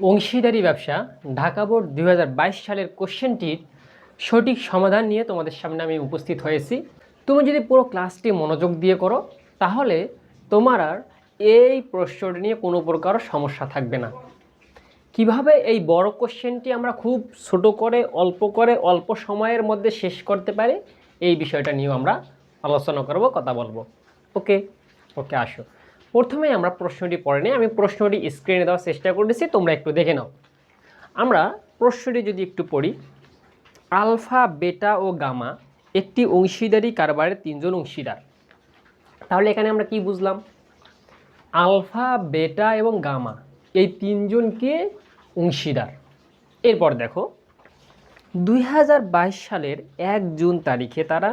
অংশীদারি ব্যবসা, ঢাকা বোর্ড দু হাজার বাইশ সালের কোশ্চেনটির সঠিক সমাধান নিয়ে তোমাদের সামনে আমি উপস্থিত হয়েছি। তুমি যদি পুরো ক্লাসটি মনোযোগ দিয়ে করো, তাহলে তোমার আর এই প্রশ্নটি নিয়ে কোনো প্রকার সমস্যা থাকবে না। কীভাবে এই বড় কোশ্চেনটি আমরা খুব ছোট করে, অল্প করে, অল্প সময়ের মধ্যে শেষ করতে পারি, এই বিষয়টা নিয়েও আমরা আলোচনা করব, কথা বলব। ওকে? ওকে, আসো। প্রথমে আমরা প্রশ্নটি পড়ে নিই। আমি প্রশ্নটি স্ক্রিনে দেওয়ার চেষ্টা করেছি তোমরা একটু দেখে নাও। আমরা প্রশ্নটি যদি একটু পড়ি, আলফা, বেটা ও গামা একটি অংশীদারি কারবারের তিনজন অংশীদার। তাহলে এখানে আমরা কি বুঝলাম? আলফা, বেটা এবং গামা এই তিনজনকে অংশীদার। এরপর দেখো, দুই হাজার বাইশ সালের এক জুন তারিখে তারা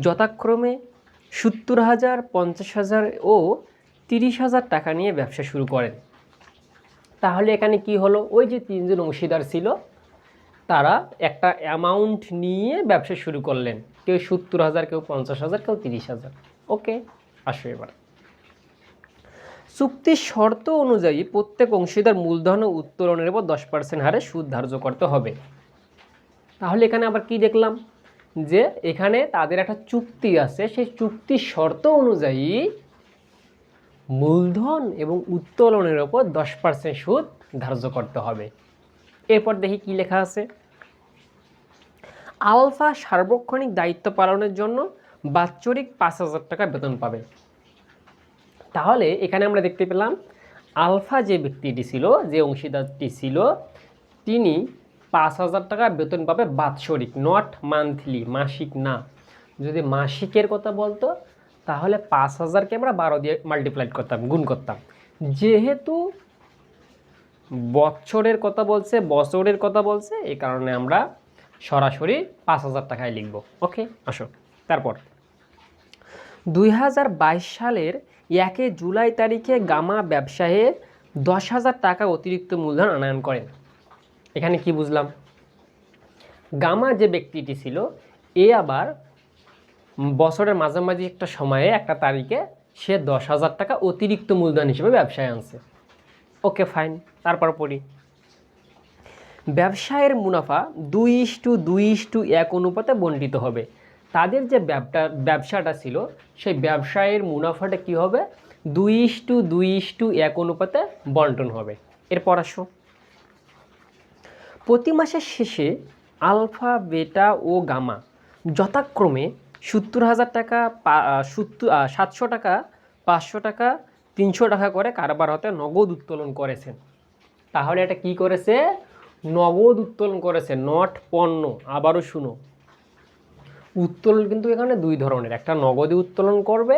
যথাক্রমে সত্তর হাজার, পঞ্চাশ হাজার ও তিরিশ হাজার টাকা নিয়ে ব্যবসা শুরু করেন। তাহলে এখানে কি হলো? ওই যে তিনজন অংশীদার ছিল, তারা একটা অ্যামাউন্ট নিয়ে ব্যবসা শুরু করলেন। কেউ সত্তর হাজার, কেউ পঞ্চাশ হাজার, কেউ তিরিশ হাজার। ওকে আসো এবার। চুক্তির শর্ত অনুযায়ী প্রত্যেক অংশীদার মূলধন উত্তোলনের উপর দশ পার্সেন্ট হারে সুদ ধার্য করতে হবে। তাহলে এখানে আবার কি দেখলাম? যে এখানে তাদের একটা চুক্তি আছে। সেই চুক্তির শর্ত অনুযায়ী মূলধন এবং উত্তোলনের ওপর দশ পার্সেন্ট সুদ ধার্য করতে হবে। এরপর দেখি কি লেখা আছে। আলফা সার্বক্ষণিক দায়িত্ব পালনের জন্য বাৎসরিক পাঁচ হাজার টাকা বেতন পাবে। তাহলে এখানে আমরা দেখতে পেলাম, আলফা যে ব্যক্তিটি ছিল, যে অংশীদারটি ছিল, তিনি পাঁচ হাজার টাকা বেতন পাবে বাৎসরিক নট মান্থলি মাসিক না। যদি মাসিকের কথা বলতো তাহলে পাঁচ হাজারকে আমরা বারো দিয়ে মাল্টিপ্লাইড করতাম, গুণ করতাম। যেহেতু বছরের কথা বলছে, বছরের কথা বলছে, এই কারণে আমরা সরাসরি পাঁচ হাজার টাকায় লিখব। ওকে, আসো। তারপর, দুই হাজার বাইশ সালের একে জুলাই তারিখে গামা ব্যবসায়ে দশ হাজার টাকা অতিরিক্ত মূলধন আনয়ন করেন। এখানে কি বুঝলাম? গামা যে ব্যক্তিটি ছিল, এ আবার বছরের মাঝামাঝি একটা সময়ে, একটা তারিখে সে দশ হাজার টাকা অতিরিক্ত মূলধন হিসেবে ব্যবসায় আনছে। Okay, fine. তারপর পড়ি। ব্যবসায়ের মুনাফা দুই টু দুই টু এক অনুপাতে বণ্টিত হবে। তাদের যে ব্যবসা ব্যবসাটা ছিল, সেই ব্যবসায়ের মুনাফাটা কি হবে? দুই টু দুই টু এক অনুপাতে বন্টন হবে। এরপর আসো। প্রতি মাসের শেষে আলফা, বেটা ও গামা যথাক্রমে সত্তর হাজার টাকা সত্তর সাতশো টাকা, পাঁচশো টাকা, তিনশো টাকা করে কারবার হতে নগদ উত্তোলন করেছেন। তাহলে এটা কি করেছে? নগদ উত্তোলন করেছে, নট পণ্য। আবারও শুনো। উত্তোলন কিন্তু এখানে দুই ধরনের, একটা নগদে উত্তোলন করবে,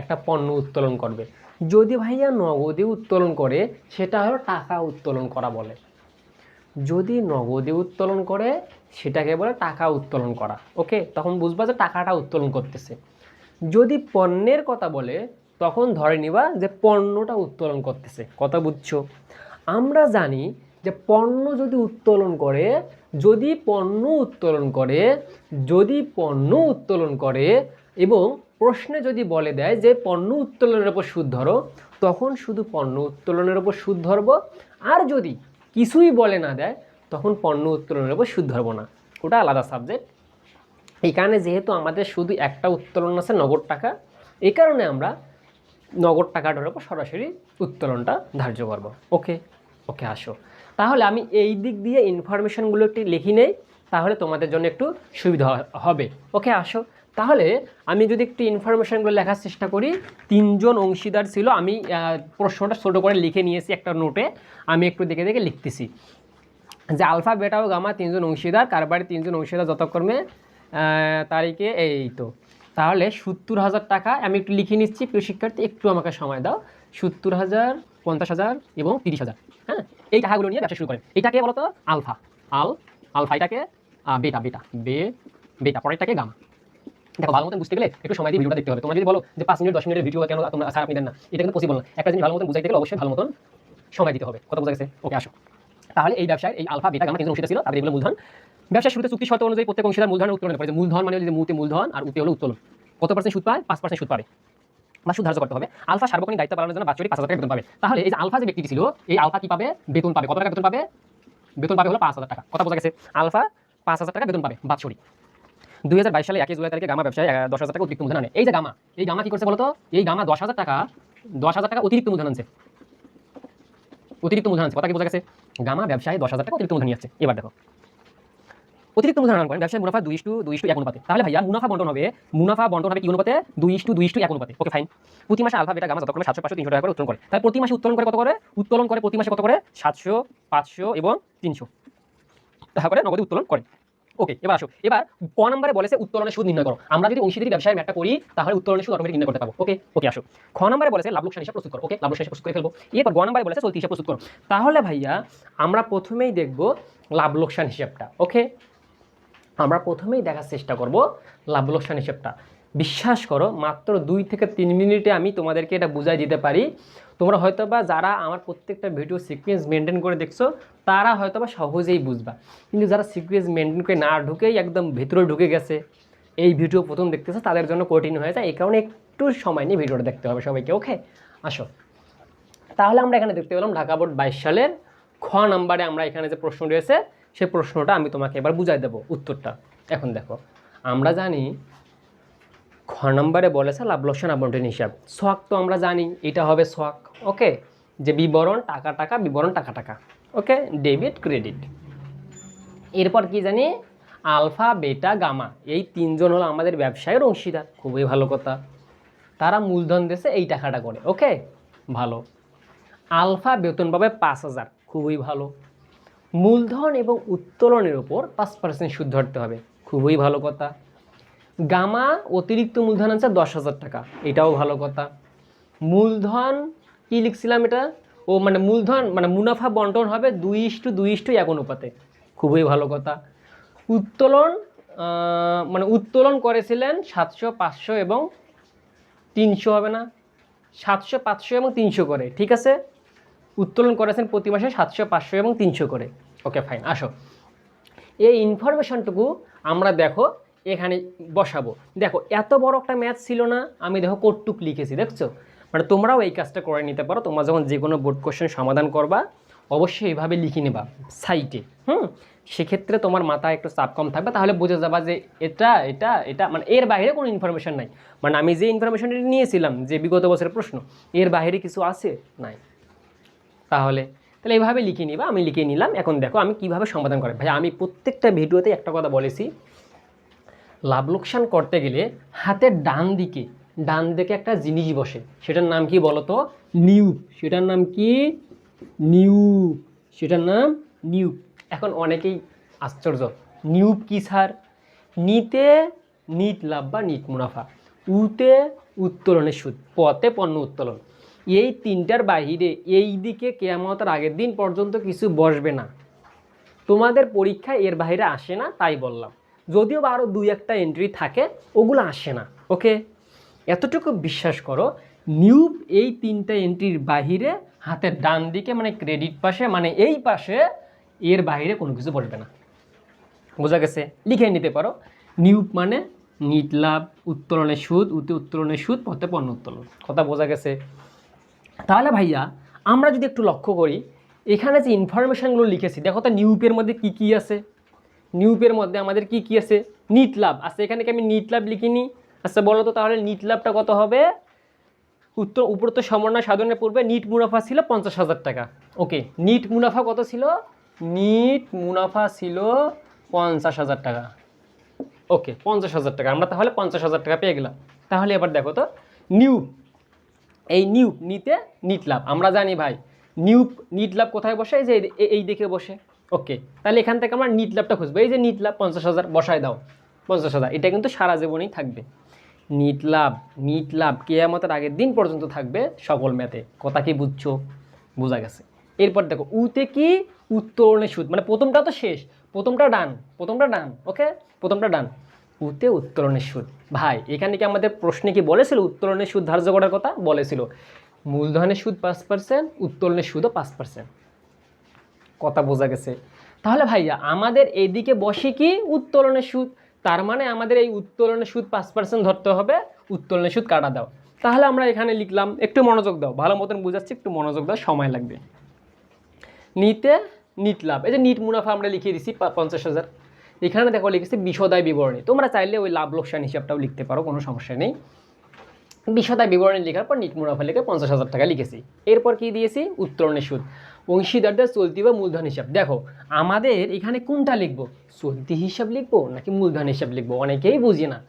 একটা পণ্য উত্তোলন করবে। যদি ভাইয়া নগদে উত্তোলন করে, সেটা হলো টাকা উত্তোলন করা বলে। যদি নগদে উত্তোলন করে, সেটাকে বলে টাকা উত্তোলন করা। ওকে? তখন বুঝবা যে টাকাটা উত্তোলন করতেছে। যদি পণ্যের কথা বলে, তখন ধরে নিবা যে পণ্যটা উত্তোলন করতেছে। কথা বুঝছ? আমরা জানি যে পণ্য যদি উত্তোলন করে, যদি পণ্য উত্তোলন করে, যদি পণ্য উত্তোলন করে এবং প্রশ্নে যদি বলে দেয় যে পণ্য উত্তোলনের ওপর সুদ ধরো, তখন শুধু পণ্য উত্তোলনের ওপর সুদ ধরবো। আর যদি কিছুই বলে না দেয়, তখন পণ্য উত্তোলনের ওপর সুদ ধরবো না। ওটা আলাদা সাবজেক্ট এখানে যেহেতু আমাদের শুধু একটা উত্তোলন আছে নগদ টাকা, এই কারণে আমরা নগদ টাকাটার ওপর সরাসরি উত্তোলনটা ধার্য করব। ওকে? ওকে, আসো। তাহলে আমি এই দিক দিয়ে ইনফরমেশনগুলো একটু লিখি নেই, তাহলে তোমাদের জন্য একটু সুবিধা হবে। ওকে, আসো। তাহলে আমি যদি একটু ইনফরমেশনগুলো লেখার চেষ্টা করি, তিনজন অংশীদার ছিল, আমি প্রশ্নটা ছোটো করে লিখে নিয়েছি একটা নোটে, আমি একটু দেখে দেখে লিখতেছি। যে আলফা, বেটা ও গামা তিনজন অংশীদার, কারবারে তিনজন অংশীদার যতক্রমে তারিখে এই তো। তাহলে সত্তর হাজার টাকা, আমি একটু লিখে নিচ্ছি, প্রিয় শিক্ষার্থী, একটু আমাকে সময় দাও। সত্তর হাজার, পঞ্চাশ হাজার এবং তিরিশ হাজার হ্যাঁ? এই টাকাগুলো নিয়ে ব্যবসা শুরু করে এটাকে বলতো আলফা, আল, আলফা এটাকে বেটা বেটা, বে, বেটা, পরেরটাকে গামা। দেখো ভালো মতন বুঝতে গেলে একটু সময় দিয়ে ভিডিওটা দেখতে হবে। তোমরা যদি বলো যে পাঁচ মিনিট, দশ মিনিটের ভিডিও কেন তোমরা স্যার আপনি দেন না, এটা কিন্তু পসিবল না। একটা জিনিস ভালো মতন বুঝাইতে গেলে অবশ্যই ভালো মতন সময় দিতে হবে। কত বোঝা গেছে? ওকে আসো। তাহলে এই ব্যবসায় এই আলফা বেটা গামা তিনজন অংশীদার ছিল? তাদের এগুলো মূলধন। ব্যবসার শুরুতে চুক্তি শর্ত অনুযায়ী প্রত্যেক অংশীদার মূলধন উত্তোলন করে। মূলধন মানে যে মুতে মূলধন, আর উতে হলো উত্তোলন। কত পার্সেন্ট সুদ পায়? পাঁচ পার্সেন্ট সুদ পাবে। বা সুদ ধার্য করতে হবে। আলফা সার্বক্ষণিক দায়িত্ব পালনের জন্য বাৎসরিক পাঁচ হাজার টাকা বেতন পাবে। তাহলে এই যে আলফা যে ব্যক্তিটি ছিল, এই আলফা কি পাবে? বেতন পাবে। কত টাকা বেতন পাবে? বেতন পাবে হলো পাঁচ হাজার টাকা। কথা বোঝা গেছে? আলফা পাঁচ হাজার টাকা বেতন পাবে, বাৎসরিক। দুই হাজার বাইশ সালে একই জুলাই তারিখে গামা ব্যবসায় দশ হাজার টাকা অতিরিক্ত মূলধন আনে এই যে গামা, এই গামা কি করছে বলতো? এই গামা দশ হাজার টাকা, দশ হাজার টাকা অতিরিক্ত মূলধন আনছে। অতিরিক্ত মূলধন আনছে কথা কি বোঝা গেছে? গামা ব্যবসায় দশ হাজার টাকা অতিরিক্ত মূলধন নিয়ে এবার দেখো। অতিরিক্ত মূলধন করেন ব্যবসায় মুনাফা দুই ইস্টু দুই ইস্টু এক অনুপাতে। তাহলে ভাইয়া মুনাফা বন্টন হবে, মুনাফা বন্টন হবে কি অনুপাতে? দুই ইস্টু দুই ইস্টু এক অনুপাতে। ওকে ফাইন প্রতি মাসে আলফা বেটা গামা যতক্রমে সাতশো, পাঁচশো, তিনশো টাকা করে উত্তোলন করে। তাই প্রতি মাসে উত্তোলন করে কত করে? উত্তোলন করে প্রতি মাসে কত করে? সাতশো, পাঁচশো এবং তিনশো। তারপরে নগদে উত্তোলন করে। ওকে এবার আসো। এবার ক নম্বরে বলেছে উত্তোলনের সুদ নির্ণয় করো। আমরা যদি অংশীদারি ব্যবসায় ম্যাটটা করি, তাহলে উত্তোলনের সুদ অটোমেটিক নির্ণয় করতে পারব ওকে ওকে আসো। খ নম্বরে বলেছে লাভ লোকসান হিসাব প্রস্তুত করো। ওকে লাভ লোকসান প্রস্তুত করে ফেলব। এরপর গ নম্বরে বলেছে চলতি হিসাব প্রস্তুত করো। তাহলে ভাইয়া, আমরা প্রথমেই দেখব লাভ লোকসান হিসাবটা। ওকে আমরা প্রথমেই দেখার চেষ্টা করব লাভ লোকসান হিসেবটা। বিশ্বাস করো, মাত্র দুই থেকে তিন মিনিটে আমি তোমাদেরকে এটা বুঝাই দিতে পারি। তোমরা হয়তো বা যারা আমার প্রত্যেকটা ভিডিও সিকোয়েন্স মেনটেন করে দেখছ, তারা হয়তো বা সহজেই বুঝবা। কিন্তু যারা সিকোয়েন্স মেনটেন করে না ঢুকেই একদম ভেতরে ঢুকে গেছে, এই ভিডিও প্রথম দেখতেছে, তাদের জন্য কঠিন হয়ে যায়। এই কারণে একটু সময় নিয়ে ভিডিওটা দেখতে হবে সবাইকে ওকে আসো। তাহলে আমরা এখানে দেখতে পেলাম ঢাকা বোর্ড বাইশ সালের খ নাম্বারে আমরা এখানে যে প্রশ্ন রয়েছে সেই প্রশ্নটা আমি তোমাকে এবার বুঝাই দেবো, উত্তরটা। এখন দেখো, আমরা জানি খ নম্বরে বলেছে লাভ লোকসান আবন্টন হিসাব। সোয়াক তো আমরা জানি, এটা হবে সোয়াক, ওকে? যে বিবরণ, টাকা টাকা, বিবরণ, টাকা টাকা, ওকে? Debit, credit. এরপর কি জানি? আলফা, বেটা, গামা, এই তিনজন হলো আমাদের ব্যবসায়ের অংশীদার, খুবই ভালো কথা। তারা মূলধন দেশে এই টাকাটা করে, ওকে? ভালো। আলফা বেতন পাবে পাঁচ হাজার, খুবই ভালো। মূলধন এবং উত্তোলনের উপর পাঁচ পার্সেন্ট সুদ ধরতে হবে, খুবই ভালো কথা। গামা অতিরিক্ত মূলধন আছে দশ হাজার টাকা। এটাও ভালো কথা। মূলধন কি লিখছিলাম এটা? ও মানে মূলধন মানে মুনাফা বন্টন হবে দুই ইস্টু দুই ইস্টু এক অনুপাতে। খুবই ভালো কথা। উত্তোলন মানে উত্তোলন করেছিলেন সাতশো, পাঁচশো এবং তিনশো হবে না। সাতশো, পাঁচশো এবং তিনশো করে, ঠিক আছে? উত্তোলন করেছেন প্রতি মাসে সাতশো, পাঁচশো এবং তিনশো করে। ওকে, ফাইন, আসো। এই ইনফরমেশনটুকু আমরা দেখো এখানে বসাবো। দেখো, এত বড় একটা ম্যাথ ছিল না, আমি দেখো কোটটুক লিখেছি, দেখছ? মানে তোমরাও এই কাজটা করে নিতে পারো, তোমরা যখন যে কোনো বোর্ড কোশ্চেন সমাধান করবা, অবশ্যই এইভাবে লিখে নেবা সাইটে হুম? সেক্ষেত্রে তোমার মাথায় একটু চাপ কম থাকবে, তাহলে বুঝে যাবা যে এটা এটা এটা মানে এর বাইরে কোনো ইনফরমেশন নাই। মানে আমি যে ইনফরমেশনটা নিয়েছিলাম, যে বিগত বছরের প্রশ্ন, এর বাইরে কিছু আছে? নাই। তাহলে তাহলে এইভাবে লিখে নিবা, আমি লিখে নিলাম, এখন দেখো আমি কীভাবে সমাধান করি ভাই, আমি প্রত্যেকটা ভিডিওতে একটা কথা বলেছি লাভ লোকসান করতে গেলে হাতের ডান দিকে ডান দিকে একটা জিনিস বসে। সেটার নাম কি বলো তো নিউপ সেটার নাম কি? নিউপ সেটার নাম নিউপ এখন অনেকেই আশ্চর্য। নিউপ কি স্যার? নিতে নিট লাভ বা নিট মুনাফা। উতে উত্তোলনের সুদ, পথে পণ্য উত্তোলন। এই তিনটার বাহিরে এই দিকে কেয়ামতের আগের দিন পর্যন্ত কিছু বসবে না। তোমাদের পরীক্ষায় এর বাইরে আসে না, তাই বললাম। যদিও বা আরও দুই একটা এন্ট্রি থাকে, ওগুলো আসে না ওকে এতটুকু বিশ্বাস করো নিউব এই তিনটা এন্ট্রির বাহিরে হাতের ডান দিকে মানে ক্রেডিট পাশে মানে এই পাশে এর বাইরে কোনো কিছু বসবে না। বোঝা গেছে? লিখে নিতে পারো। নিউব মানে নিট লাভ উত্তোলনের সুদ, উতে উত্তোলনের সুদ, পথে পণ্য উত্তোলন। কথা বোঝা গেছে? তাহলে ভাইয়া, আমরা যদি একটু লক্ষ্য করি, এখানে যে ইনফরমেশানগুলো লিখেছি, দেখো তো নিউপের মধ্যে কি কি আছে? নিউপের মধ্যে আমাদের কি কি আছে? নিট লাভ আচ্ছা এখানে কি আমি নিট লাভ লিখিনি? আচ্ছা বলো তো তাহলে নিট লাভটা কত হবে? উত্তর উপরোক্ত সমন্বয় সাধনের পূর্বে নিট মুনাফা ছিল পঞ্চাশ হাজার টাকা। ওকে নিট মুনাফা কত ছিল? নিট মুনাফা ছিল পঞ্চাশ হাজার টাকা। ওকে, পঞ্চাশ হাজার টাকা। আমরা তাহলে পঞ্চাশ হাজার টাকা পেয়ে গেলাম। তাহলে এবার দেখো তো নিউপ এই নিউপ নিতে নিট লাভ আমরা জানি ভাই নিউপ নিট লাভ কোথায় বসে? এই যে এই- এই বসে। ওকে তাহলে এখান থেকে আমরা নিট লাভটা খুঁজবো। এই যে নিট লাভ পঞ্চাশ হাজার, বসায় দাও। পঞ্চাশ হাজার, এটা কিন্তু সারা জীবনেই থাকবে। নিট লাভ নিট লাভ কেয়ামতের আগের দিন পর্যন্ত থাকবে সকল ম্যাথে। কথা কি বুঝছ? বোঝা গেছে। এরপর দেখো, উতে কি? উত্তরণের সুদ। মানে প্রথমটা তো শেষ, প্রথমটা ডান প্রথমটা ডান ওকে প্রথমটা ডান উতে উত্তোলনের সুদ। ভাই, এখানে কি আমাদের প্রশ্নে কি বলেছিল? উত্তোলনের সুদ ধার্য করার কথা? বলেছিল। মূলধনের সুদ পাঁচ পার্সেন্ট উত্তোলনের সুদও পাঁচ পার্সেন্ট কথা বোঝা গেছে। তাহলে ভাইয়া, আমাদের এইদিকে বসে কি উত্তোলনের সুদ? তার মানে আমাদের এই উত্তোলনের সুদ পাঁচ পার্সেন্ট ধরতে হবে, উত্তোলনের সুদ কাটা দাও। তাহলে আমরা এখানে লিখলাম, একটু মনোযোগ দাও, ভালো মতন বুঝাচ্ছি, একটু মনোযোগ দাও, সময় লাগবে। নিতে নিট লাভ, এই যে নিট মুনাফা আমরা লিখিয়ে দিছি পঞ্চাশ হাজার। এখানে দেখো লিখেছি বিশদায় বিবরণী। তোমরা চাইলে ওই লাভ লোকসান হিসাবটাও লিখতে পারো, কোনো সমস্যা নেই। বিশদায় বিবরণী লেখার পর নিট মুনাফা লিখে পঞ্চাশ হাজার টাকা লিখেছি। এরপর কি দিয়েছি? উত্তরণের সুদ। অংশীদারদের চলতি বা মূলধন হিসাব। দেখো, আমাদের এখানে কোনটা লিখব? চলতি হিসাব লিখব নাকি মূলধন হিসাব লিখব? অনেকেই বুঝি না।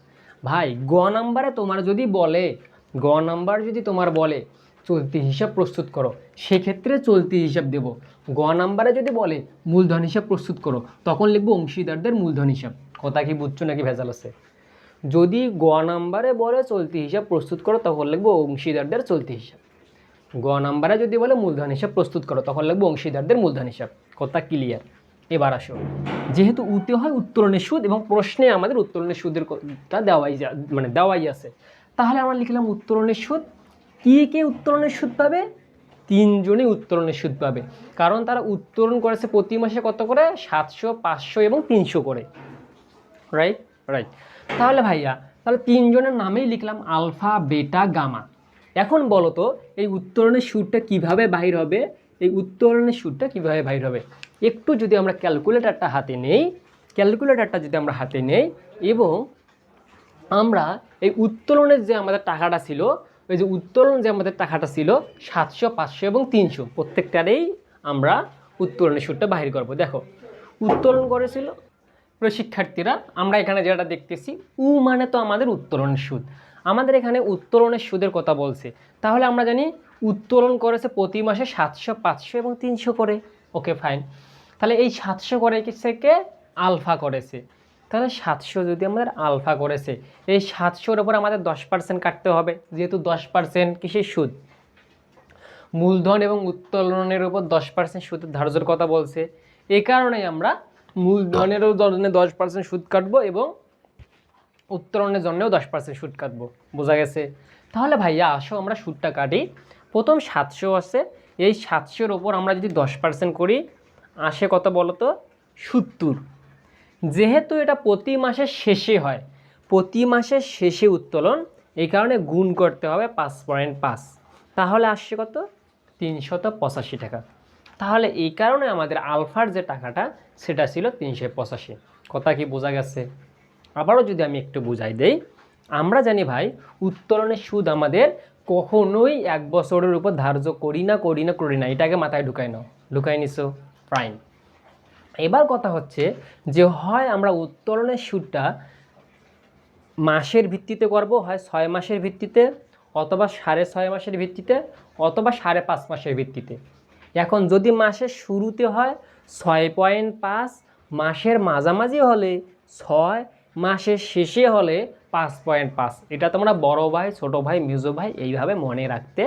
ভাই, গ নাম্বারে তোমার যদি বলে, গ নাম্বার যদি তোমার বলে, চলতি হিসাব প্রস্তুত করো। সেক্ষেত্রে চলতি হিসাব দেব। গ নাম্বারে যদি বলে, মূলধন হিসাব প্রস্তুত করো, তখন লিখব অংশীদারদের মূলধন হিসাব। কথা কি বুঝছ নাকি ভেজাল আছে? যদি গ নাম্বারে বলে চলতি হিসাব প্রস্তুত করো, তখন লিখব অংশীদারদের চলতি হিসাব। গ নাম্বারে যদি বলে মূলধন হিসাব প্রস্তুত করো, তখন লাগবে অংশীদারদের মূলধন হিসাব। কথা ক্লিয়ার এবার আসো। যেহেতু উতে হয় উত্তরণের সুদ এবং প্রশ্নে আমাদের উত্তরণের সুদের টা দেওয়াই যা- মানে দেওয়াই আছে। তাহলে আমরা লিখলাম উত্তরণের সুদ। কে কে উত্তরণের সুদ পাবে? তিনজনই উত্তরণের সুদ পাবে। কারণ তারা উত্তরণ করেছে প্রতি মাসে কত করে? সাতশো, পাঁচশো এবং তিনশো করে। রাইট রাইট তাহলে ভাইয়া, তাহলে তিনজনের নামেই লিখলাম আলফা, বেটা, গামা। এখন বলো তো, এই উত্তরণের সুরটা কীভাবে বাহির হবে? এই উত্তরণের সুরটা কীভাবে বাহির হবে? একটু যদি আমরা ক্যালকুলেটারটা হাতে নেই, ক্যালকুলেটারটা যদি আমরা হাতে নেই, এবং আমরা এই উত্তোলনের যে আমাদের টাকাটা ছিল ওই যে উত্তোলন যে আমাদের টাকাটা ছিল, সাতশো, পাঁচশো এবং তিনশো, প্রত্যেকটারেই আমরা উত্তোলনের সুরটা বাহির করব। দেখো উত্তোলন করেছিল শিক্ষার্থীরা। আমরা এখানে যেটা দেখতেছি, উ মানে তো আমাদের উত্তোলনের সুদ আমাদের এখানে উত্তোলনের সুদের কথা বলছে। তাহলে আমরা জানি উত্তোলন করেছে প্রতি মাসে সাতশো, পাঁচশো এবং তিনশো করে। ওকে ফাইন তাহলে এই সাতশো করে থেকে আলফা করেছে? তাহলে সাতশো যদি আমাদের আলফা করেছে, এই সাতশোর ওপর আমাদের দশ পার্সেন্ট কাটতে হবে, যেহেতু দশ পার্সেন্ট কিসের সুদ? মূলধন এবং উত্তোলনের উপর দশ পার্সেন্ট সুদের ধার্যর কথা বলছে। এই কারণেই আমরা মূলধনেরও দশ পার্সেন্ট সুদ কাটবো এবং উত্তোলনের জন্যও দশ পার্সেন্ট সুদ কাটবো, বোঝা গেছে? তাহলে ভাইয়া, আসো আমরা সুদটা কাটি। প্রথম সাতশো আছে, এই সাতশোর ওপর আমরা যদি দশ পার্সেন্ট করি, আসে কত বলো তো সত্তর। যেহেতু এটা প্রতি মাসের শেষে হয়, প্রতি মাসের শেষে উত্তোলন, এই কারণে গুণ করতে হবে পাঁচ পয়েন্ট পাঁচ। তাহলে আসছে কত? তিনশত পঁচাশি টাকা। তাহলে এই কারণে আমাদের আলফার যে টাকাটা, সেটা ছিল তিনশো পঁচাশি। কথা কি বোঝা গেছে? আবারও যদি আমি একটু বুঝাই দেই, আমরা জানি ভাই, উত্তোলনের সুদ আমাদের কখনোই এক বছরের উপর ধার্য করি না করি না করি না। এটাকে মাথায় ঢুকাই নাও ঢুকাই নিছো ফাইন এবার কথা হচ্ছে যে, হয় আমরা উত্তোলনের সুদটা মাসের ভিত্তিতে করব, হয় ছয় মাসের ভিত্তিতে, অথবা সাড়ে ছয় মাসের ভিত্তিতে, অথবা সাড়ে পাঁচ মাসের ভিত্তিতে। এখন যদি মাসের শুরুতে হয় ছয় পয়েন্ট পাঁচ, মাসের মাঝামাঝি হলে ছয় মাসের শেষে হলে পাঁচ পয়েন্ট পাঁচ। এটা তোমরা বড় ভাই, ছোট ভাই, মেজো ভাই এইভাবে মনে রাখতে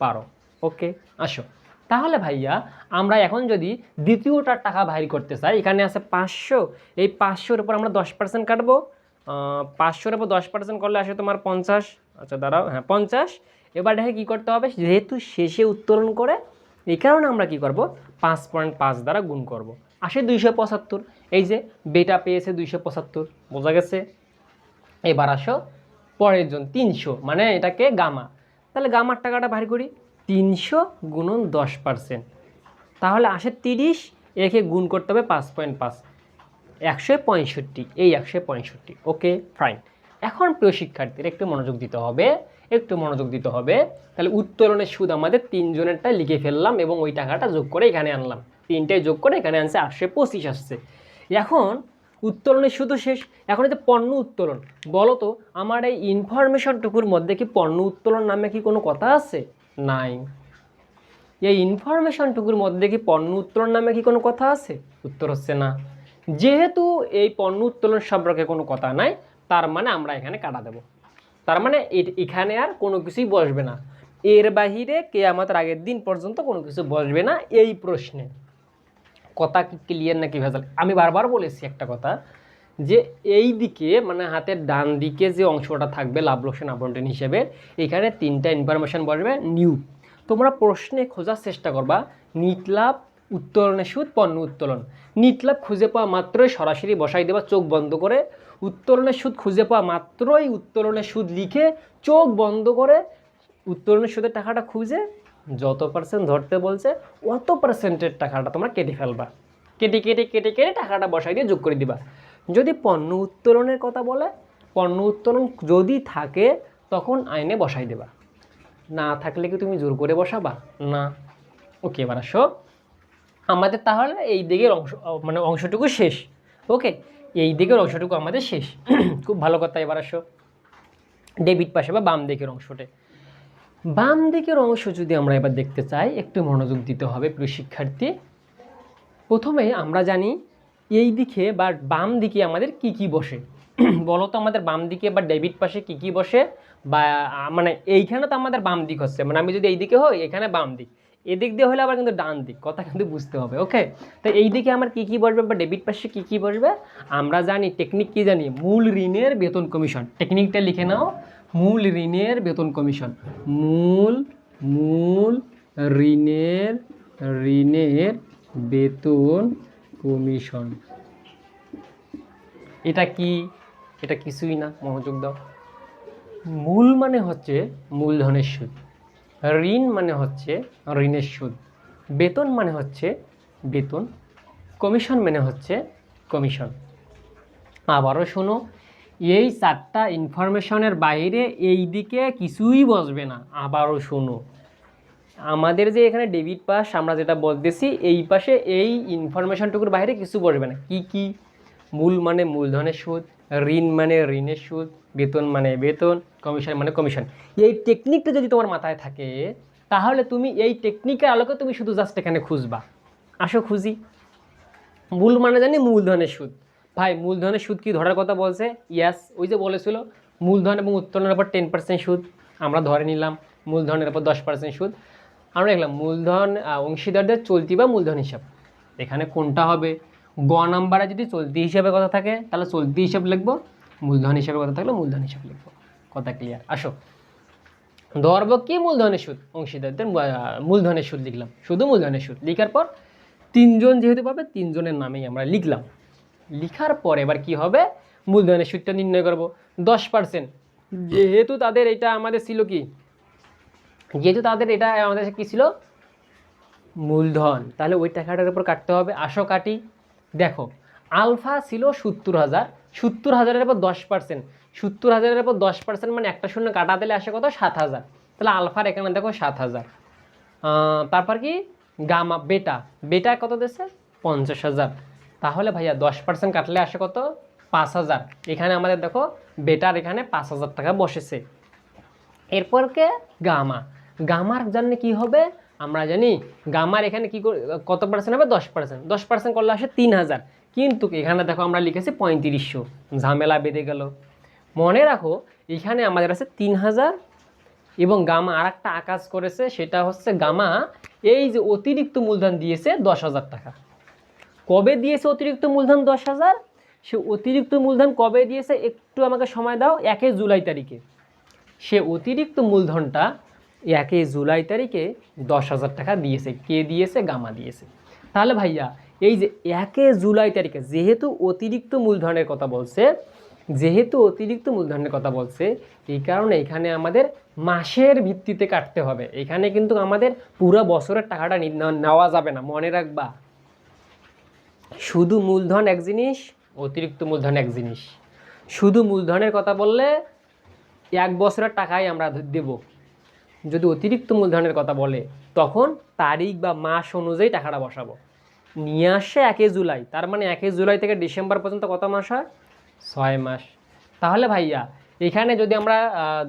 পারো। ওকে, আসো। তাহলে ভাইয়া, আমরা এখন যদি দ্বিতীয়টার টাকা বাহির করতে চাই, এখানে আছে পাঁচশো। এই পাঁচশোর উপর আমরা দশ পার্সেন্ট কাটবো। পাঁচশোর উপর দশ পার্সেন্ট করলে আসে তোমার পঞ্চাশ। আচ্ছা দাঁড়াও হ্যাঁ পঞ্চাশ। এবার দেখে কী করতে হবে, যেহেতু শেষে উত্তোলন করে, এই কারণে আমরা কি করব, পাঁচ পয়েন্ট পাঁচ দ্বারা গুণ করব। আসে দুইশো পঁচাত্তর। এই যে বেটা পেয়েছে দুইশো পঁচাত্তর, বোঝা গেছে? এবার আসো পরের জন, তিনশো মানে এটাকে গামা তাহলে গামার টাকাটা বাহির করি, তিনশো গুণন দশ পার্সেন্ট তাহলে আসে তিরিশ, একে গুণ করতে হবে পাঁচ পয়েন্ট পাঁচ। একশো পঁয়ষট্টি, এই একশো পঁয়ষট্টি ওকে ফাইন এখন প্রিয় শিক্ষার্থীরা, একটু মনোযোগ দিতে হবে, একটু মনোযোগ দিতে হবে। তাহলে উত্তোলনের সুদ আমাদের তিনজনেরটা লিখে ফেললাম এবং ওই টাকাটা যোগ করে এখানে আনলাম। তিনটায় যোগ করে এখানে আনছে, আটশো পঁচিশ আসছে। এখন উত্তোলনের শুধু শেষ, এখন যে পণ্য উত্তোলন বলো তো আমার এই ইনফরমেশনটুকুর মধ্যে কি পণ্য উত্তোলন নামে কি কোনো কথা আছে? নাই। এই ইনফরমেশনটুকুর মধ্যে কি পণ্য উত্তোলন নামে কি কোনো কথা আছে? উত্তর হচ্ছে না। যেহেতু এই পণ্য উত্তোলন সম্পর্কে কোনো কথা নাই, তার মানে আমরা এখানে কাটা দেব। তার মানে এখানে আর কোনো কিছুই বসবে না। এর বাহিরে কে আমাদের আগের দিন পর্যন্ত কোনো কিছু বসবে না এই প্রশ্নে। কথা কি ক্লিয়ার নাকি ভেজাল? আমি বারবার বলেছি একটা কথা যে এই দিকে মানে হাতের ডান দিকে যে অংশটা থাকবে লাভ লোকসান আবন্টন হিসেবে, এখানে তিনটা ইনফরমেশন বসবে নিউ তোমরা প্রশ্নে খোঁজার চেষ্টা করবা নিট লাভ উত্তোলনের সুদ, পণ্য উত্তোলন। নিট লাভ খুঁজে পাওয়া মাত্রই সরাসরি বসাই দেবা, চোখ বন্ধ করে। উত্তোলনের সুদ খুঁজে পাওয়া মাত্রই উত্তোলনের সুদ লিখে চোখ বন্ধ করে উত্তোলনের সুদের টাকাটা খুঁজে যত পার্সেন্ট ধরতে বলছে, অত পার্সেন্টের টাকাটা তোমরা কেটে ফেলবা। কেটে কেটে কেটে কেটে টাকাটা বসাই দিয়ে যোগ করে দিবা। যদি পণ্য উত্তোলনের কথা বলে, পণ্য উত্তোলন যদি থাকে, তখন আইনে বসাই দেবা। না থাকলে কি তুমি জোর করে বসাবা? না। ওকে এবার আসো। আমাদের তাহলে এই দিকের অংশ মানে অংশটুকু শেষ। ওকে এই দিকের অংশটুকু আমাদের শেষ। খুব ভালো কথা, এবার আসো। ডেবিট পাশে বা বাম দিকের অংশটে। বাম দিকের অংশ যদি আমরা এবার দেখতে চাই, একটু মনোযোগ দিতে হবে প্রিয় শিক্ষার্থী। প্রথমে আমরা জানি এই দিকে বা বাম দিকে আমাদের কি কি বসে। বলো তো আমাদের বাম দিকে বা ডেবিট পাশে কি কি বসে বা মানে এইখানে তো আমাদের বাম দিক হচ্ছে। মানে আমি যদি এই দিকে হই, এখানে বাম দিক। এদিক দিয়ে হলে আবার কিন্তু ডান দিক। কথা কিন্তু বুঝতে হবে, ওকে? তো এই দিকে আমার কি কি বসবে বা ডেবিট পাশে কি কি বসবে? আমরা জানি, টেকনিক কি জানি? মূল ঋণের বেতন কমিশন। টেকনিকটা লিখে নাও। মূল ঋণের বেতন কমিশন। মূল মূল ঋণের ঋণের বেতন কমিশন। এটা কি? এটা কিছুই না, মনোযোগ দাও। মূল মানে হচ্ছে মূলধনের সুদ। ঋণ মানে হচ্ছে ঋণের সুদ। বেতন মানে হচ্ছে বেতন। কমিশন মানে হচ্ছে কমিশন। আবারও শোনো এই চারটা ইনফরমেশনের বাইরে এই দিকে কিছুই বসবে না। আবারও শোনো। আমাদের যে এখানে ডেবিট পাস, আমরা যেটা বলতেছি, এই পাশে এই ইনফরমেশনটুকুর বাইরে কিছু বসবে না। কি কি? মূল মানে মূলধনের সুদ, ঋণ মানে ঋণের সুদ, বেতন মানে বেতন কমিশন মানে কমিশন এই টেকনিকটা যদি তোমার মাথায় থাকে, তাহলে তুমি এই টেকনিকের আলোকে তুমি শুধু জাস্ট এখানে খুঁজবা। আসো খুঁজি। মূল মানে জানি মূলধনের সুদ। ভাই, মূলধনের সুদ কি ধরার কথা বলছে? ইয়াস ওই যে বলেছিল, মূলধন এবং উত্তোলনের উপর টেন পার্সেন্ট সুদ আমরা ধরে নিলাম, মূলধনের উপর দশ পার্সেন্ট সুদ। আমরা দেখলাম মূলধন অংশীদারদের চলতি বা মূলধন হিসাব। এখানে কোনটা হবে? গ নাম্বারে যদি চলতি হিসাবে কথা থাকে, তাহলে চলতি হিসাব লিখব, মূলধন হিসাবে কথা থাকলে মূলধন হিসাব লিখব। কথা ক্লিয়ার আসো। ধরবো কি মূলধনের সুদ? অংশীদারদের মূলধনের সুদ লিখলাম। শুধু মূলধনের সুদ। লিখার পর তিনজন যেহেতু পাবে, তিনজনের নামেই আমরা লিখলাম। লিখার পরে এবার কি হবে? মূলধনের সুদটা নির্ণয় করব। দশ পার্সেন্ট যেহেতু তাদের এটা আমাদের ছিল কি? যেহেতু তাদের এটা আমাদের কি ছিল? মূলধন। তাহলে ওই টাকাটার উপর কাটতে হবে। আসো কাটি। দেখো, আলফা ছিল সত্তর হাজার। সত্তর হাজারের উপর দশ পার্সেন্ট সত্তর হাজারের উপর দশ পার্সেন্ট মানে একটা শূন্য কাটা দিলে আসে কত? সাত হাজার। তাহলে আলফার এখানে দেখো সাত হাজার। তারপর কি? গামা, বেটা। বেটা কত দিচ্ছে? পঞ্চাশ হাজার। তাহলে ভাইয়া দশ পার্সেন্ট কাটলে আসে কত? পাঁচ হাজার। এখানে আমাদের দেখো, বেটার এখানে পাঁচ হাজার টাকা বসেছে। এরপর কে? গামা। গামার জন্য কি হবে? আমরা জানি, গামার এখানে কি কত পার্সেন্ট হবে? দশ পার্সেন্ট দশ পার্সেন্ট করলে আসে তিন হাজার। কিন্তু এখানে দেখো, আমরা লিখেছি পঁয়ত্রিশশো। ঝামেলা বেঁধে গেল। মনে রাখো, এখানে আমাদের আছে তিন হাজার এবং গামা আর একটা আকাশ করেছে, সেটা হচ্ছে গামা, এই যে অতিরিক্ত মূলধন দিয়েছে দশ হাজার টাকা। কবে দিয়েছে অতিরিক্ত মূলধন দশ হাজার? সে অতিরিক্ত মূলধন কবে দিয়েছে একটু আমাকে সময় দাও, একে জুলাই তারিখে। সে অতিরিক্ত মূলধনটা একে জুলাই তারিখে দশ হাজার টাকা দিয়েছে। কে দিয়েছে? গামা দিয়েছে। তাহলে ভাইয়া, এই যে একে জুলাই তারিখে যেহেতু অতিরিক্ত মূলধনের কথা বলছে, যেহেতু অতিরিক্ত মূলধনের কথা বলছে, এই কারণে এখানে আমাদের মাসের ভিত্তিতে কাটতে হবে। এখানে কিন্তু আমাদের পুরো বছরের টাকাটা নেওয়া যাবে না, মনে রাখবা। শুধু মূলধন এক জিনিস? অতিরিক্ত মূলধন এক জিনিস। শুধু মূলধনের কথা বললে এক বছরের টাকাই আমরা দেব। যদি অতিরিক্ত মূলধনের কথা বলে তখন তারিখ বা মাস অনুযায়ী টাকাটা বসাবো। নিয়ে আসে একে জুলাই। তার মানে একে জুলাই থেকে ডিসেম্বর পর্যন্ত কত মাস হয়? ছয় মাস। তাহলে ভাইয়া এখানে যদি আমরা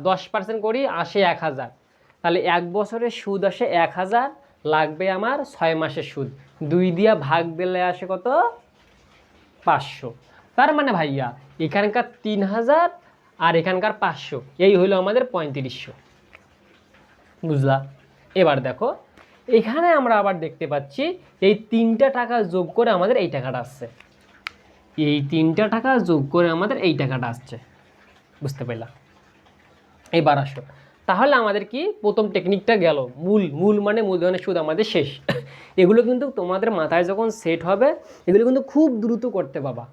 দশ পার্সেন্ট করি আসে এক হাজার। তাহলে এক বছরের সুদ আসে এক হাজার। লাগবে আমার ছয় মাসের সুদ। দুই দিয়া ভাগ দিলে আসে কত? পাঁচশো। তার মানে ভাইয়া, এখানকার তিন হাজার আর এখানকার পাঁচশো, এই হলো আমাদের পঁয়ত্রিশশো। বুঝলা? এবার দেখো, এখানে আমরা আবার দেখতে পাচ্ছি এই তিনটা টাকা যোগ করে আমাদের এই টাকাটা আসছে। এই তিনটা টাকা যোগ করে আমাদের এই টাকাটা আসছে। বুঝতে পারলাম এবার আসো। তাহলে আমাদের কি প্রথম টেকনিকটা গেল? মূল মূল মানে মূলধনের সুদ আমাদের শেষ। এগুলো কিন্তু তোমাদের মাথায় যখন সেট হবে, এগুলো কিন্তু খুব দ্রুত করতে পাবা।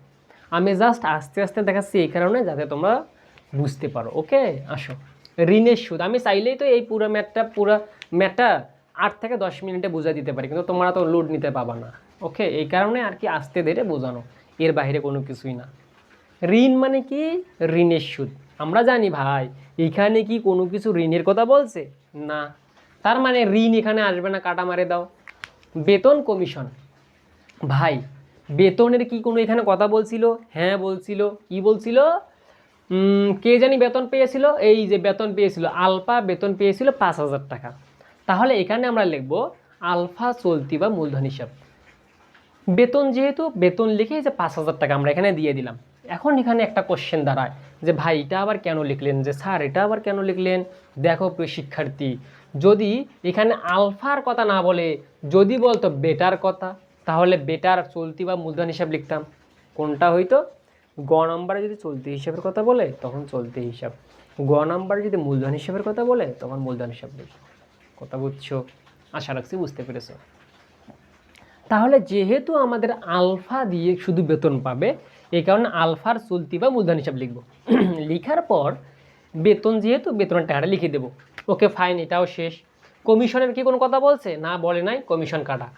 আমি জাস্ট আস্তে আস্তে দেখাচ্ছি এই কারণে যাতে তোমরা বুঝতে পারো ওকে আসো। ঋণের সুদ। আমি চাইলেই তো এই পুরো ম্যাথটা পুরো ম্যাথটা আট থেকে দশ মিনিটে বুঝাই দিতে পারি, কিন্তু তোমরা তো লোড নিতে পাবা না ওকে এই কারণে আর কি আস্তে ধীরে বোঝানো, এর বাইরে কোনো কিছুই না। ঋণ মানে কি? ঋণের সুদ। আমরা জানি ভাই, এখানে কি কোনো কিছু ঋণের কথা বলছে? না। তার মানে ঋণ এখানে আসবে না, কাটা মারে দাও। বেতন কমিশন। ভাই, বেতনের কি কোনো এখানে কথা বলছিল? হ্যাঁ বলছিল। কি বলছিল? কে জানি বেতন পেয়েছিল? এই যে বেতন পেয়েছিল, আলফা বেতন পেয়েছিল পাঁচ হাজার টাকা। তাহলে এখানে আমরা লিখব আলফা চলতি বা মূলধন হিসাব। বেতন যেহেতু, বেতন লিখে যে পাঁচ হাজার টাকা আমরা এখানে দিয়ে দিলাম। এখন এখানে একটা কোশ্চেন দাঁড়ায়, যে ভাই এটা আবার কেন লিখলেন? যে স্যার এটা আবার কেন লিখলেন? দেখো প্রিয় শিক্ষার্থী, যদি এখানে আলফার কথা না বলে, যদি বলতো বেটার কথা, তাহলে বেটার চলতি বা মূলধন হিসাব লিখতাম। কোনটা হইতো? গ নাম্বারে যদি চলতি হিসাবের কথা বলে, তখন চলতি হিসাব। গ নাম্বারে যদি মূলধন হিসাবের কথা বলে, তখন মূলধন হিসাব লিখব কথা বুঝছ? আশা রাখছি বুঝতে পেরেছ। তাহলে যেহেতু আমাদের আলফা দিয়ে শুধু বেতন পাবে এই কারণে আলফার চলতি বা মূলধন হিসাব লিখব। লিখার পর বেতন যেহেতু বেতনের টাকাটা লিখে দেবো। ওকে, ফাইন, এটাও শেষ। কমিশনের কি কোনো কথা বলছে? না, বলে নাই, কমিশন কাটা।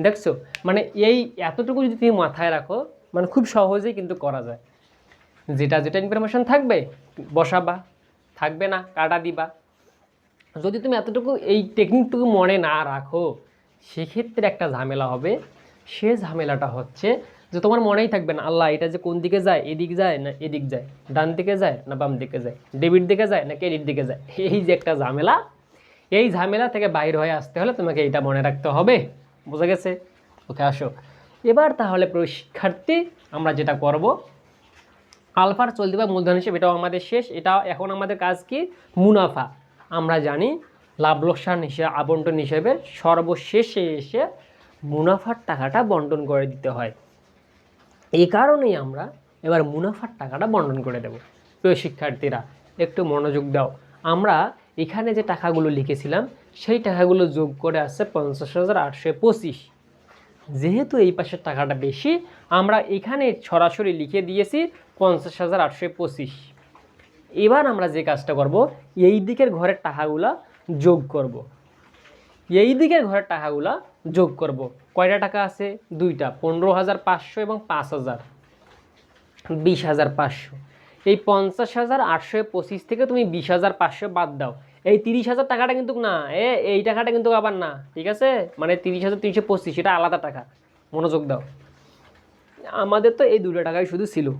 দেখছ? মানে এই এতটুকু যদি তুমি মাথায় রাখো মানে খুব সহজেই কিন্তু করা যায়। যেটা যেটা ইনফরমেশন থাকবে, বসাবা। থাকবে না, কাটা দিবা। যদি তুমি এতটুকু এই টেকনিকটুকু মনে না রাখো, সেক্ষেত্রে একটা ঝামেলা হবে। সে ঝামেলাটা হচ্ছে যে তোমার মনেই থাকবে না, আল্লাহ এটা যে কোন দিকে যায়, এদিক যায় না এদিক যায়? ডান দিকে যায় না বাম দিকে যায়? ডেবিট দিকে যায় না ক্রেডিট দিকে যায়? এই যে একটা ঝামেলা, এই ঝামেলা থেকে বাইর হয়ে আসতে হলে তোমাকে এটা মনে রাখতে হবে। বোঝা গেছে? ওকে, আসো। এবার তাহলে শিক্ষার্থী আমরা যেটা করব, আলফার চলতি বা মূলধন হিসেবে এটাও আমাদের শেষ। এটা এখন আমাদের কাজ কি? মুনাফা। আমরা জানি লাভ লোকসান হিসেবে, আবন্টন হিসেবে সর্বশেষে এসে মুনাফার টাকাটা বন্টন করে দিতে হয়। এই কারণেই আমরা এবার মুনাফার টাকাটা বন্টন করে দেব প্রিয় শিক্ষার্থীরা, একটু মনোযোগ দাও আমরা এখানে যে টাকাগুলো লিখেছিলাম, সেই টাকাগুলো যোগ করে আসছে পঞ্চাশ হাজার আটশো পঁচিশ যেহেতু এই পাশের টাকাটা বেশি, আমরা এখানে সরাসরি লিখে দিয়েছি পঞ্চাশ হাজার আটশো পঁচিশ এবার আমরা যে কাজটা করব, এই দিকের ঘরের টাকাগুলা যোগ করব। এই দিকের ঘরের টাকাগুলা যোগ করব। কয়টা টাকা আছে? দুইটা, পনেরো হাজার পাঁচশো এবং পাঁচ হাজার। বিশ হাজার পাঁচশো। এই পঞ্চাশ হাজার আটশো পঁচিশ থেকে তুমি বিশ হাজার পাঁচশো বাদ দাও। এই তিরিশ হাজার টাকাটা কিন্তু না, এ, এই টাকাটা কিন্তু আবার না, ঠিক আছে? মানে তিরিশ হাজার তিনশো পঁচিশ, এটা আলাদা টাকা। মনোযোগ দাও। আমাদের তো এই দুটো টাকাই শুধু ছিল।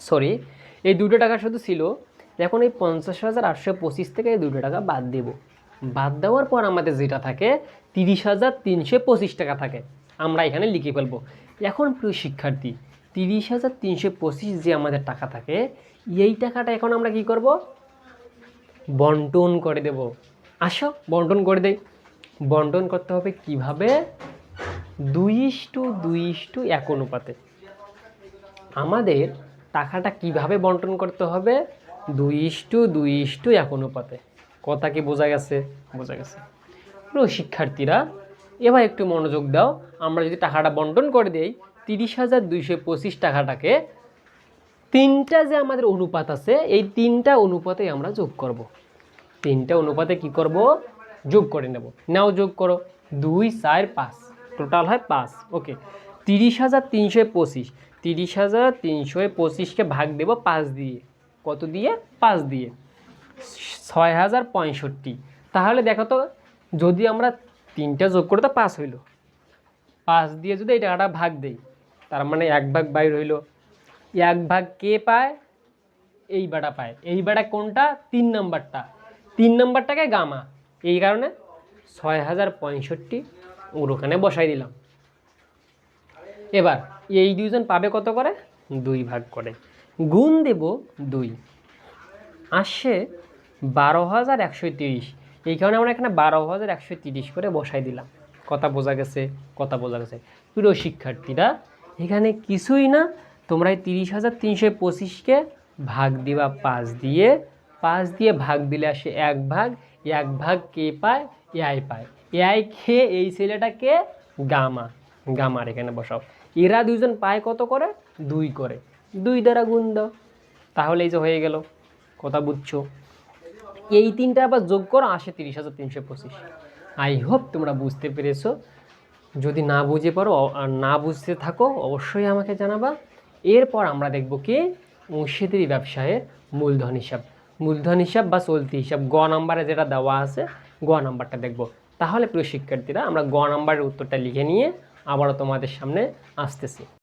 সরি, এই দুটো টাকা শুধু ছিল। এখন এই পঞ্চাশ হাজার আটশো পঁচিশ থেকে এই দুটো টাকা বাদ দেব। বাদ দেওয়ার পর আমাদের যেটা থাকে, তিরিশ হাজার তিনশো পঁচিশ টাকা থাকে। আমরা এখানে লিখে ফেলব। এখন প্রিয় শিক্ষার্থী, তিরিশ হাজার তিনশো পঁচিশ যে আমাদের টাকা থাকে, এই টাকাটা এখন আমরা কি করব? বন্টন করে দেব। আসো, বন্টন করে দেই। বন্টন করতে হবে কীভাবে? দুই ইস্টু দুই ইস্টু এক অনুপাতে। আমাদের টাকাটা কীভাবে বন্টন করতে হবে? দুই ইস্টু দুই ইস্টু এক অনুপাতে। কথা কি বোঝা গেছে? বোঝা গেছে। প্রিয় শিক্ষার্থীরা এবার একটু মনোযোগ দাও। আমরা যদি টাকাটা বন্টন করে দেই তিরিশ হাজার দুইশো পঁচিশ টাকাটাকে তিনটা যে আমাদের অনুপাত আছে এই তিনটা অনুপাতে আমরা যোগ করব। তিনটা অনুপাতে কি করব? যোগ করে নেব। নাও যোগ করো। দুই চার পাঁচ। টোটাল হয় পাঁচ। ওকে তিরিশ হাজার তিনশো পঁচিশ। তিরিশ হাজার তিনশো পঁচিশকে ভাগ দেব পাঁচ দিয়ে। কত দিয়ে? পাঁচ দিয়ে। ছয় হাজার পঁয়ষট্টি। তাহলে দেখো তো, যদি আমরা তিনটা যোগ করে তো পাঁচ হইল। পাঁচ দিয়ে যদি এই টাকাটা ভাগ দেই, তার মানে এক ভাগ বাইর হইল এক ভাগ কে পায়? এই বাটা পায়। এই বাটা কোনটা? তিন নাম্বারটা। তিন নাম্বারটাকে গামা। এই কারণে ছয় হাজার পঁয়ষট্টি ওর ওখানে বসাই দিলাম। এবার এই দুইজন পাবে কত করে? দুই ভাগ করে। গুণ দেব দুই। আসছে বারো হাজার একশো তিরিশ। এই কারণে আমরা এখানে বারো হাজার একশো তিরিশ করে বসাই দিলাম। কথা বোঝা গেছে, কথা বোঝা গেছে। প্রিয় শিক্ষার্থীরা, এখানে কিছুই না, তোমরা এই তিরিশ হাজার তিনশো পঁচিশকে ভাগ দিবা পাঁচ দিয়ে পাঁচ দিয়ে ভাগ দিলে আসে এক ভাগ এক ভাগ কে পায়? এআই পায়। এআই খেয়ে এই ছেলেটাকে গামা। গামার এখানে বসাও। এরা দুইজন পায় কত করে? দুই করে। দুই দ্বারা গুণ দাও। তাহলে এই যে হয়ে গেল। কথা বুঝছ? এই তিনটা আবার যোগ করো, আসে তিরিশ হাজার তিনশো পঁচিশ। আই হোপ তোমরা বুঝতে পেরেছ। যদি না বুঝে পারো না বুঝতে থাকো, অবশ্যই আমাকে জানাবা। এরপর আমরা দেখব কি? মুর্শিদের ব্যবসায়ের মূলধন হিসাব। মূলধন হিসাব বা চলতি হিসাব, গ নাম্বারে যেটা দেওয়া আছে, গ নাম্বারটা দেখব। তাহলে প্রিয় শিক্ষার্থীরা, আমরা গ নাম্বারের উত্তরটা লিখে নিয়ে আবারও তোমাদের সামনে আসতেছি।